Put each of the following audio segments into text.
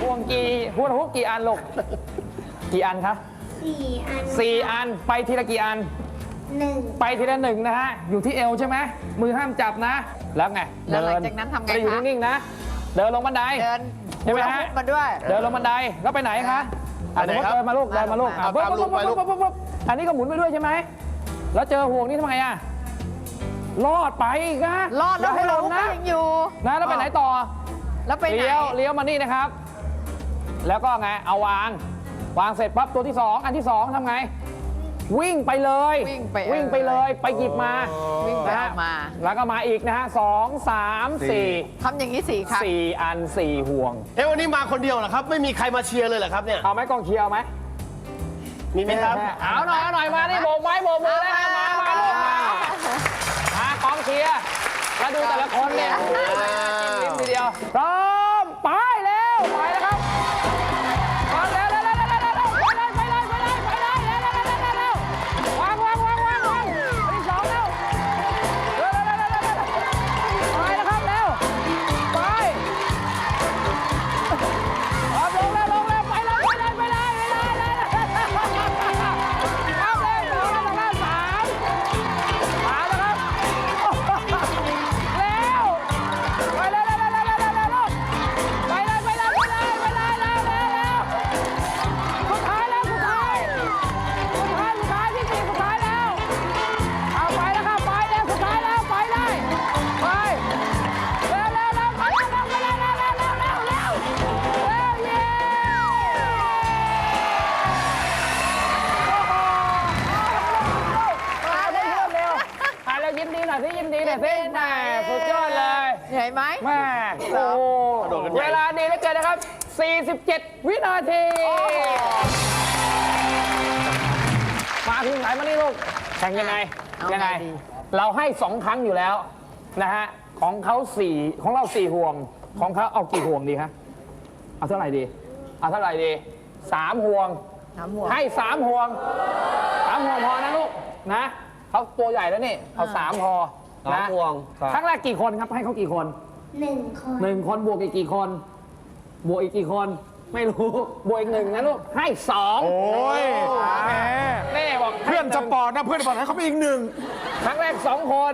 พวงกี่พวงฮุกกี่อันลูกกี่อันครับสี่อันสี่อันไปทีละกี่อัน หนึ่งไปทีละหนึ่งนะฮะ อยู่ที่เอวใช่ไหมมือห้ามจับนะ แล้วไงเดิวจากนั้นทำไงคะ ม่อยู่นิ่งๆนะ เดินลงบันได เดินใช่ไหมฮะ มาด้วย เดินลงบันไดแล้วไปไหนคะรับเดินมาลูกเดินมาลูกอะเอาตามลูกไปลูก ปุ๊บปุ๊บปุ๊บปุ๊บปุ๊บอันนี้ก็หมุนไปด้วยใช่ไหมแล้วเจอห่วงนี่ทำไงอะ รอดไปอีกนะรอดแล้วให้เราก็นะยังอยู่ นะแล้วไปไหนต่อแล้วไปไหน เลี้ยวเลี้ยวมานี่นะครับ แล้วก็ไงเอาวาง วางเสร็จปั๊บตัวที่สองอันที่สองทำไง วิ่งไปเลยวิ่งไปวิ่งไปเลย ไปหยิบมาวิ่งไปเอามา แล้วก็มาอีกนะฮะสองสามสี่ทำอย่างนี้สี่ครั้งสี่อันสี่ห่วง เอ้ะวันนี้มาคนเดียวเหรอครับ ไม่มีใครมาเชียร์เลยเหรอครับเนี่ย เอาไหมกองเชียร์ไหมมีไหมครับ เอาหน่อยเอาหน่อยมานี่โบกไม้โบกมือแลย เชียร์แล้วดูแต่ละคนเนี่ยจิ้มลิ้มทีเดียวพร้อม เหนื่อยไหมแม่โอ้เวลาดีแล้วเกินนะครับ 47 วินาที มาถึงไหนมานี่ลูก แข่งยังไงยังไงเราให้สองครั้งอยู่แล้วนะฮะ ของเขาสี่ของเราสี่ห่วง ของเขาเอากี่ห่วงดีคะ เอาเท่าไหร่ดี เอาเท่าไหร่ดีสามห่วงให้สามห่วงสามห่วงพอนะลูกนะเขาตัวใหญ่แล้วนี่เอาสามพอ สองนะพวงครั้งแรกกี่คนครับ ให้เขากี่คนหนึ่งคนหนึ่งคนบวกอีกกี่คน บวกอีกกี่คน ไม่รู้ บวกอีกหนึ่งนะลูก ให้สองโอ้ยแหมเน่บอกเพื่อนหสง ปอดนะเพื่อนจสปอดให้เขาไปอีกหนึ่ง ครั้งแรกสองคน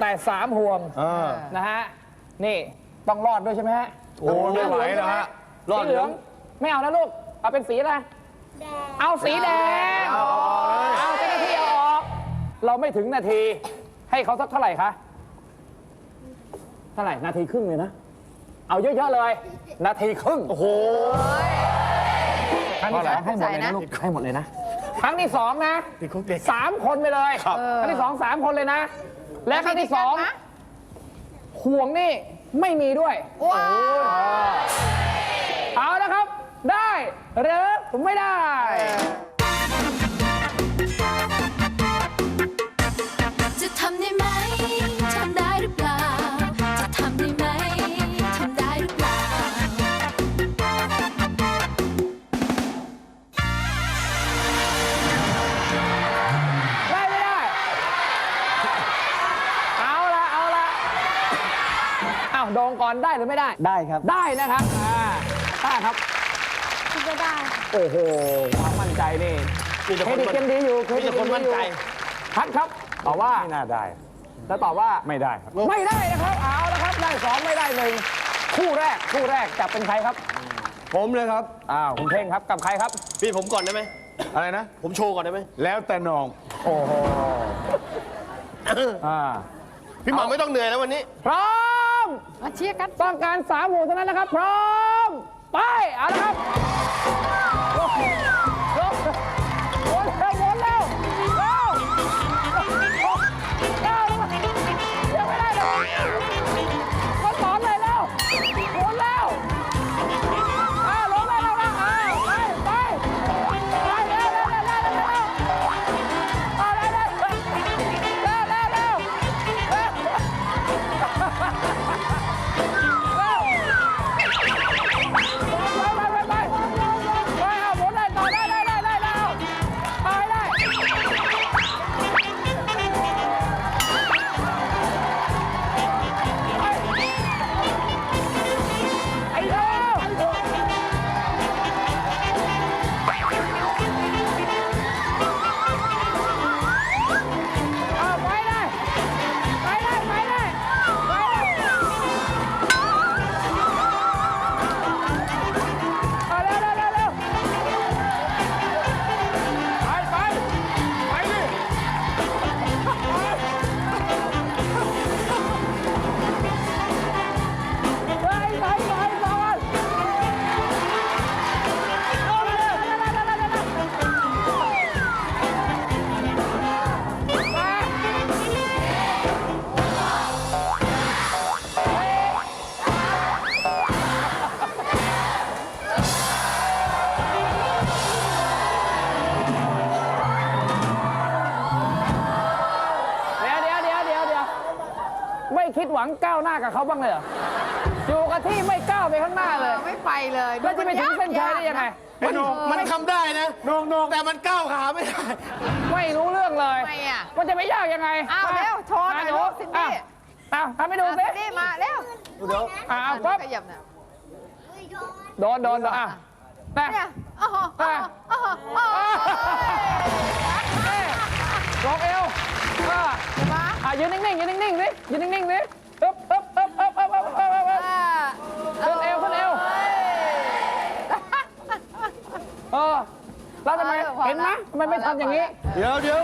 แต่ส3ห่วงเออ นะฮะนี่ต้องรอดด้วยใช่ไหมฮะโอ้ยไม่ไหวนะฮะ รอดสีเหลืองไม่เอานะลูก เอาเป็นสีอะไร แดง เอาสีแดง เอาเจ้าหน้าที่ออก เราไม่ถึงนาที ให้เขาสักเท่าไหร่คะ เท่าไหร่ นาทีครึ่งเลยนะ เอาเยอะ ๆ เลย นาทีครึ่ง โอ้โหครั้งที่สองให้หมดเลยนะลูกให้หมดเลยนะ ครั้งที่สองนะสามคนไปเลย ครับครั้งที่สองสามคนเลยนะ และครั้งที่สองห่วงนี่ไม่มีด้วย เอาละครับ ได้หรือไม่ได้ อนได้หรือไม่ได้ ได้ครับ ได้นะครับต้าครับ คิดว่ได้โอ้โห ความมั่นใจนี่เครดิตกันดีอยู่เครดิตคกันมั่นใจพัดครับตอบว่าไม่น่าได้ แล้วตอบว่า ไม่ได้ไม่ได้นะครับ เอาละครับ ได้สองไม่ได้หนึ่งคู่แรก คู่แรกจับเป็นใครครับ ผมเลยครับ อ้าว คุณเพ่งครับ กับใครครับ พี่ผมก่อนได้ไหม อะไรนะ ผมโชว์ก่อนได้ไหม แล้วแต่น้อง โอ้โห อ่า พี่หม่ำไม่ต้องเหนื่อยแล้ววันนี้ พร้อม มาเชียร์กัน ต้องการสามหมู่เท่านั้นนะครับ พร้อม ไป เอาละครับ วังก้าวหน้ากับเขาบ้างเลยเหรออยู่กับที่ไม่ก้าวไปข้างหน้าเลย ไม่ไปเลยแล้วจะไปถึงเส้นชัยได้ยังไง มันมันทำได้นะนงนงแต่มันก้าวขาไม่ได้ ไม่รู้เรื่องเลยมันจะไม่ยากยังไงอ้าวเร็วโชว์หน่อยลูกซินดี้อ้าวทำให้ดูซินี่มาเร็วเดี๋ยวอ้าวป๊อปโดนโดนโดนอะนะโอ้โหโอ้โหลงเอวอะยืนนิ่งๆยืนนิ่งๆสิยืนนิ่งๆสิ ขึ้นเอวขึ้นเอว เออแล้วทำไมเห็นไหมทำไมไม่ทำอย่างนี้ เดี๋ยวเดี๋ยว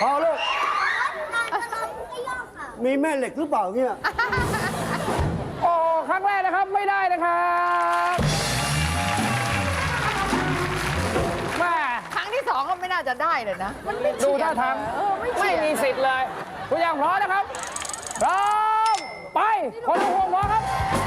พอลูกมีแม่เหล็กหรือเปล่าเนี่ยโอ้ครั้งแรกนะครับไม่ได้นะครับแม่ครั้งที่สองก็ไม่น่าจะได้เลยนะ มันไม่เฉีดูท่าทางไม่มีสิทธิ์เลย ตัวอย่างพร้อมนะครับพร้อมไปคนละห่วงพร้อมครับ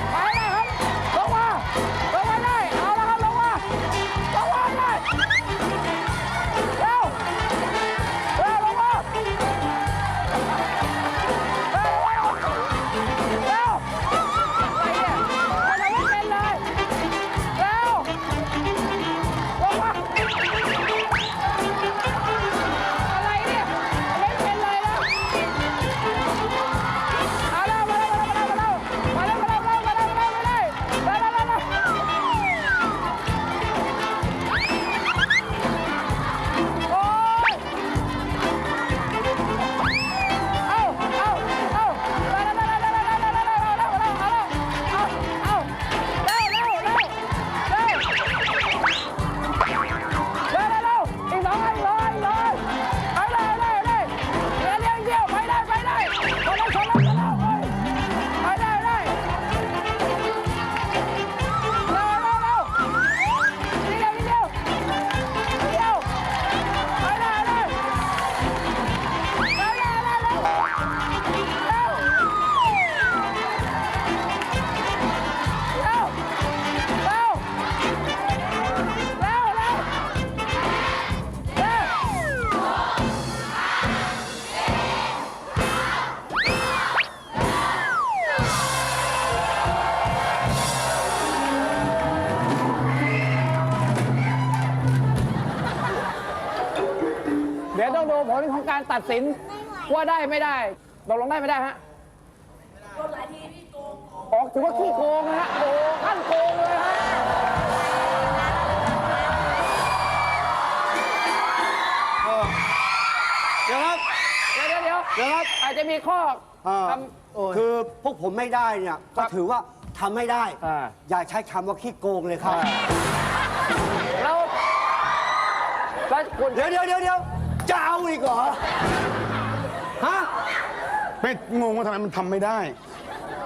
ตัดสินว่าได้ไม่ได้ตกลงได้ไม่ได้ฮะออกถือว่าขี้โกงนะฮะโอ้ขั้นโกงเลยฮะเดี๋ยวครับเดี๋ยวเดี๋ยวเดี๋ยวเดี๋ยวครับอาจจะมีข้ออ่าทำคือพวกผมไม่ได้เนี่ยก็ถือว่าทำไม่ได้ อ่า อย่าใช้คำว่าขี้โกงเลยครับแล้วแล้วคุณเดี๋ยวเดี๋ยวเดี๋ยวเดี๋ยว จะเอาอีกเหรอ ฮะไม่งงว่าทำไมมันทำไม่ได้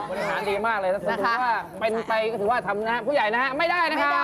บริหารดีมากเลยนะถือนะคะว่าเป็นไปก็ถือว่าทำนะฮะผู้ใหญ่นะฮะไม่ได้นะคไม่รัได้